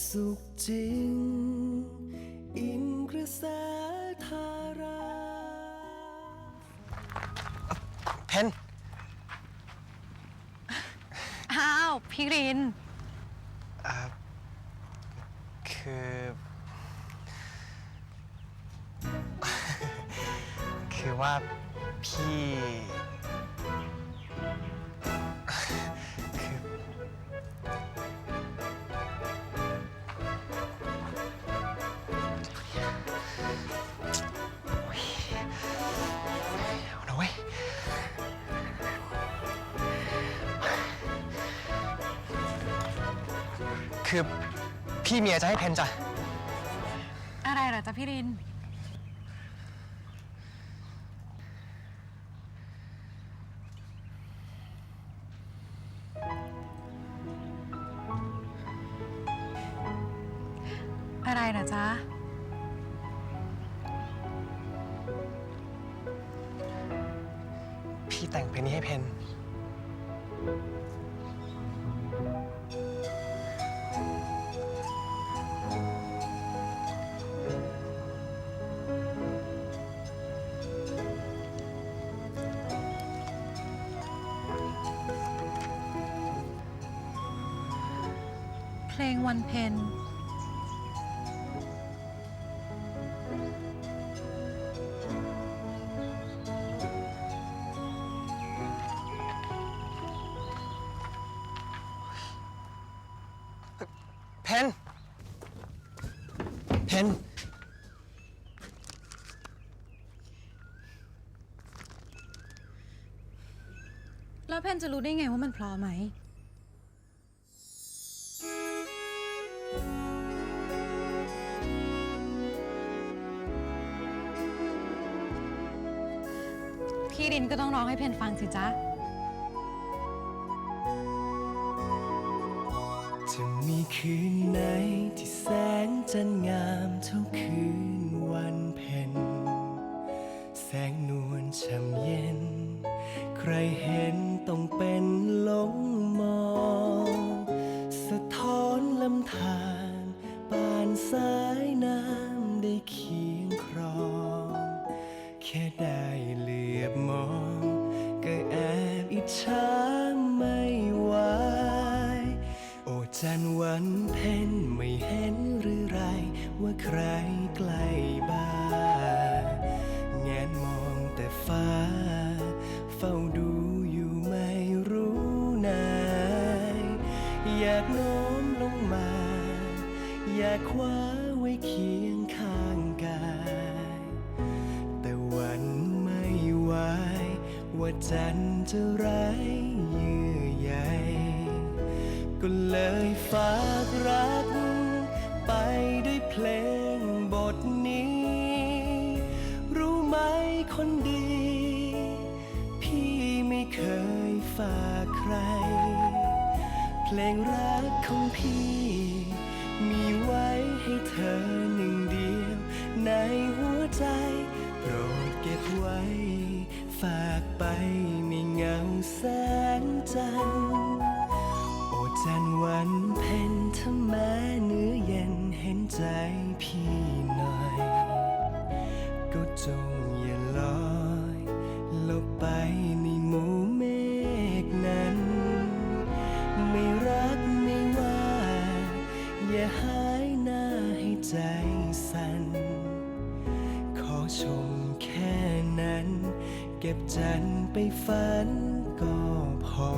สุขจริง อินกระแสทาราเพนอ้าว พี่ริน อ่าคือ คือว่าพี่ คือพี่เมียจะให้เพนจ้ะ อะไรเหรอจ๊ะพี่ริน อะไรเหรอจ๊ะ งวันเพนเพนเพนแล้วเพนจะรู้ได้ไงว่ามันเพราะไหม พี่รินก็ต้องร้องให้เพนฟังสิจ๊ะ จะมีคืนไหนที่แสงจันทร์งามเท่าคืนวันเพ็ญแสงนวลช่ำเย็น ใครเห็นต้องเป็นหลงมอง สะท้อนลำธารป่านสายน้ำได้เคีันทร์วันเพ็ญไม่เห็นหรือไร ว่าใครใกล้บ้านแงนมองแต่ฟ้า เฝ้าดูอยู่ไม่รู้นายอยากโน้มลงมา อยากคว้าไว้เคียงข้างกาย แต่วันไม่ไหวว่าจันจะไร้เยื่อใย ก็เลยฝากรัก ไปด้วยเพลงบทนี้ รู้ไหมคนดี พี่ไม่เคยฝากใคร เพลงรักของพี่ มีไว้ให้เธอหนึ่งเดียว ในหัวใจ โปรดเก็บไว้ ฝากไปในเงาแสงจันทร์ จันวันเพ็ญถ้าแม้เนื้อเย็นเห็นใจพี่หน่อย ก็จงอย่าลอยลบไปในหมู่เมฆนั้น ไม่รักไม่ว่า อย่าหายหน้าให้ใจสั่นขอชมแค่นั้น เก็บจันไปฝันก็พอ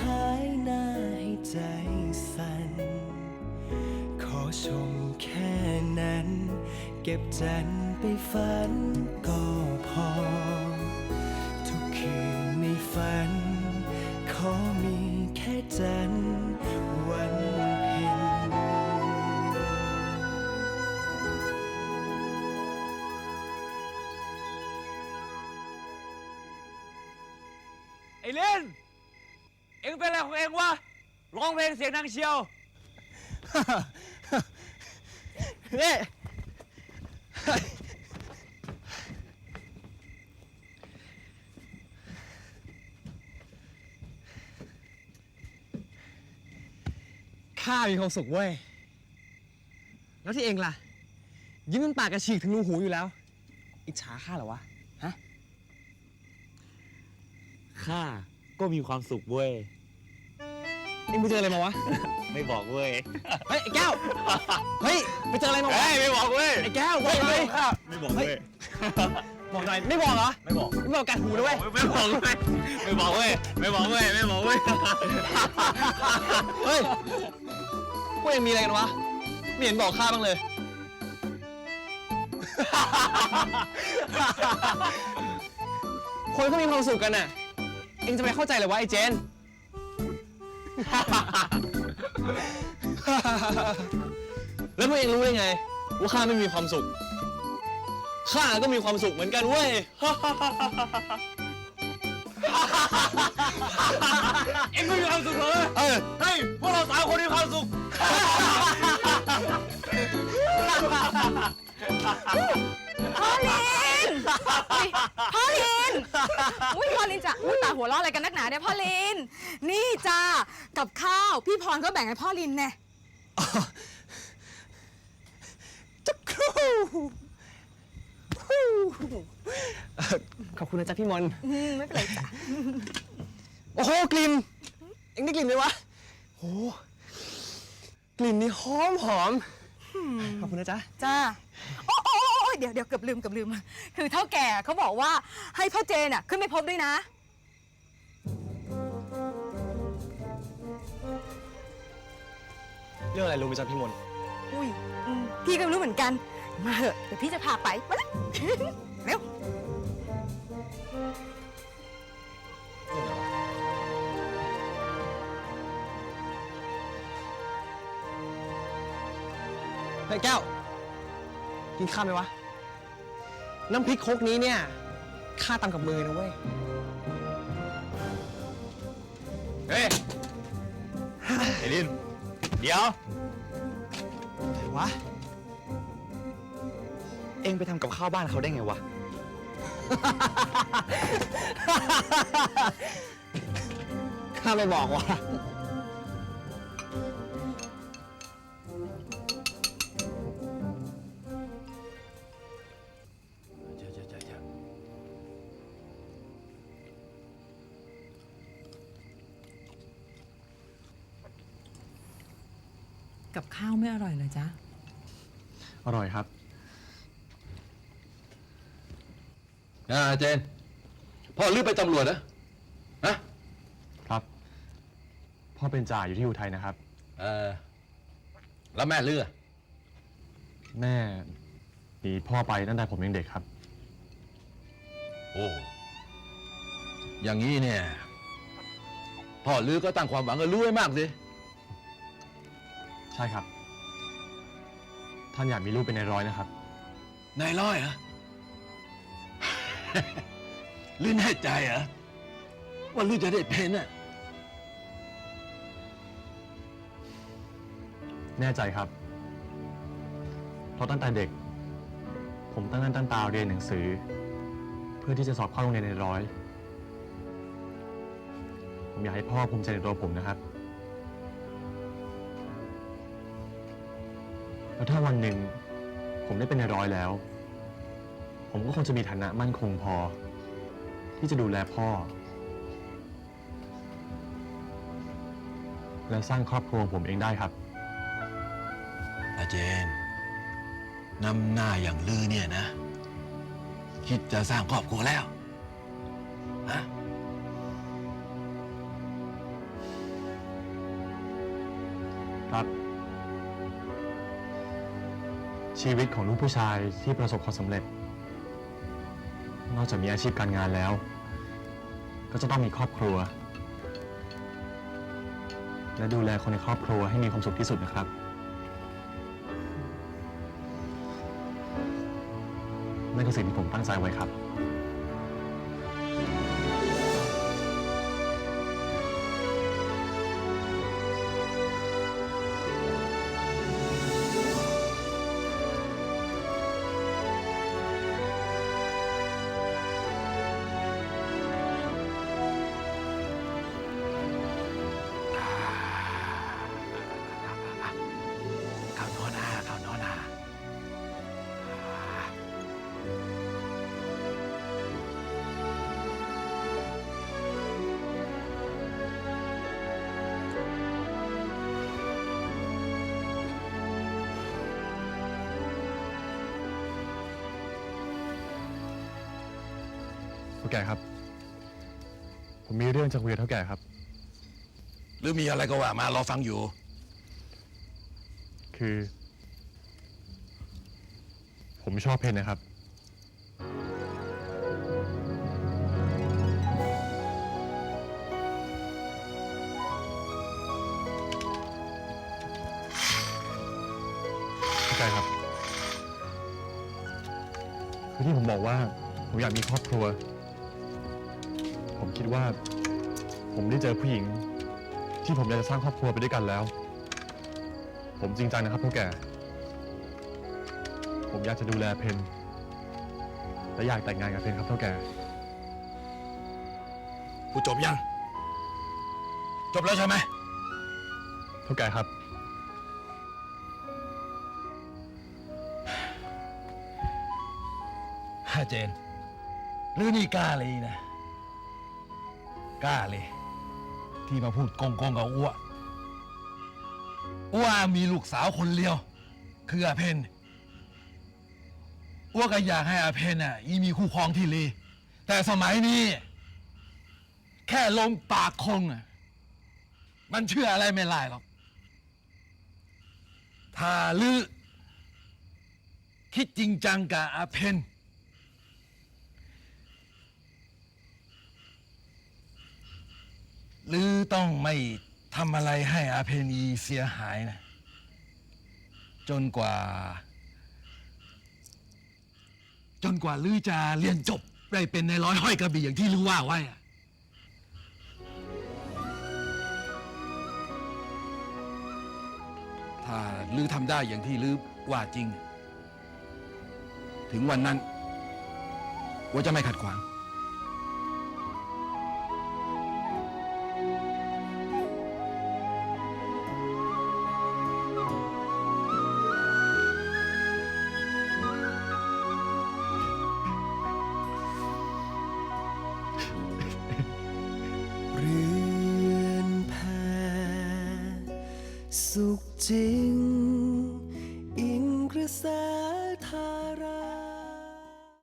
หายหน้าให้ใจสั่น ขอชมแค่นั้น เก็บจันไปฝันก็พอ ทุกคืนในฝัน ขอมีแค่จันวันเพ็ญไอเล่น เอ็งเป็นอะไรของเอ็งวะ ร้องเพลงเสียงดังเชียว นี่ข้ามีความสุขเว้ย แล้วที่เองล่ะ ยิ้มจนปากกระฉีกถึงรูหูอยู่แล้ว อิจฉาข้าเหรอวะ ฮะ ข้า ก็มีความสุขเว้ยเอ็งไปเจออะไรมาวะ ไม่บอกเว้ย เฮ้ยไอ้แก้ว เฮ้ยไปเจออะไรมาวะ เฮ้ย ไม่บอกเว้ย ไอ้แก้วบอกหน่อยไม่บอกเว้ย บอกหน่อยไม่บอกเหรอ ไม่บอก ไม่บอกกัดหูด้วยไม่บอกเว้ย ไม่บอกเว้ย ไม่บอกเว้ย ไม่บอกเว้ย เฮ้ยพวกเองมีอะไรกันวะ ไม่เห็นบอกข้าบ้างเลย คนก็มีความสุขกันน่ะ เองจะไปเข้าใจเหรอวะไอ้เจน แล้วพวกเองรู้ได้ไง ว่าข้าไม่มีความสุข ข้าก็มีความสุขเหมือนกันเว้ย เอ็งก็มีความสุขเหรอเออ เฮ้ยพวกเราสามคนมีความสุข พ่อลินอุ๊ยพ่อลิน อุ้ยพ่อลินจ้ะอุ้ยตาหัวเราะอะไรกันนักหนาเนี่ยพ่อลิน นี่จ้ากับข้าวพี่พรก็แบ่งให้พ่อลินแน่จักครูเอ่อขอบคุณนะจ๊ะพี่มนอืมไม่เป็นไรจ้ะโอ้โหกลิ่นเอ็งได้กลิ่นไหมวะโอ้โหกลิ่นนี่หอมหอมขอบคุณนะจ๊ะจ้าโอ้โอ้โอ้โอ้ เดี๋ยวเดี๋ยวเกือบลืมเกือบลืม คือเท่าแก่เขาบอกว่าให้พ่อเจนอะขึ้นไปพบด้วยนะ เรื่องอะไรรู้ไหมจ๊ะพี่มนอุ้ยอืมพี่ก็ไม่รู้เหมือนกัน มาเถอะเดี๋ยวพี่จะพาไปมาเลย เร็ว เฮ้ยแก้ว กินข้าวไหมวะ น้ำพริกครกนี้เนี่ยข้าตำกับมือนะเว้ย เฮ้ยไอ้ลิน เดี๋ยวอะไรวะ เอ็งไปทำกับข้าวบ้านเขาได้ไงวะ ข้าไม่บอกว่ะ กับข้าวไม่อร่อยเลยจ้ะอร่อยครับอ่าเจน พ่อลือไปตำรวจนะฮะครับ พ่อเป็นจ่าอยู่ที่อุทัยนะครับ เออแล้วแม่ลือแม่หนีพ่อไปตั้งแต่ผมยังเด็กครับ โอ้อย่างนี้เนี่ย พ่อลือก็ตั้งความหวังกับลือไว้มากสิ ใช่ครับ ท่านอยากมีลูกเป็นนายร้อยนะครับ นายร้อยเหรอลือแน่ใจเหรอ ว่าลือจะได้เป็นน่ะ แน่ใจครับ เพราะตั้งแต่เด็ก ผมตั้งหน้าตั้งตาเรียนหนังสือ เพื่อที่จะสอบเข้าโรงเรียนในายร้อย ผมอยากให้พ่อภูมิใจในตัวผมนะครับ แล้วถ้าวันหนึ่งผมได้เป็นนายร้อยแล้ว ผมก็คงจะมีฐานะมั่นคงพอ ที่จะดูแลพ่อ และสร้างครอบครัวผมเองได้ครับ อาเจนนำหน้าอย่างลือเนี่ยนะ คิดจะสร้างครอบครัวแล้วฮะครับ ชีวิตของลูกผู้ชายที่ประสบความสำเร็จ นอกจากมีอาชีพการงานแล้ว ก็จะต้องมีครอบครัว และดูแลคนในครอบครัวให้มีความสุขที่สุดนะครับ นั่นคือสิ่งที่ผมตั้งใจไว้ครับ แก่ครับ ผมมีเรื่องจะคุยกับเท่าแก่ครับ หรือมีอะไรก็ว่ามา รอฟังอยู่ คือ ผมชอบเพนนะครับ เข้าใจครับ คือที่ผมบอกว่า ผมอยากมีครอบครัวผม คิดว่า ผมได้เจอผู้หญิง ที่ผมอยากจะสร้างครอบครัวไปด้วยกันแล้ว ผมจริงจังนะครับเท่าแก่ ผมอยากจะดูแลเพนและอยากแต่งงานกับเพนครับเท่าแก่ กูจบยัง จบแล้วใช่ไหม เท่าแก่ครับฮาเจน หรือนี่กล้าเลยนะ กล้าเลย ที่มาพูดโกงๆกับอ้วอ้วมีลูกสาวคนเดียว คืออาเพนอ้วก็อยากให้อาเพนอะอีมีคู่ครองที่ลีแต่สมัยนี้ แค่ลมปากคงอะมันเชื่ออะไรไม่ได้หรอกถ้าลือคิดจริงจังกับอาเพน หรือต้องไม่ทำอะไรให้อาเพนีเสียหายนะ จนกว่า จนกว่าลือจะเรียนจบได้เป็นในร้อยห้อยกระบี่อย่างที่ลือว่าไว้อะถ้าลือทำได้อย่างที่ลือว่าจริง ถึงวันนั้น ว่าจะไม่ขัดขวาง 足迹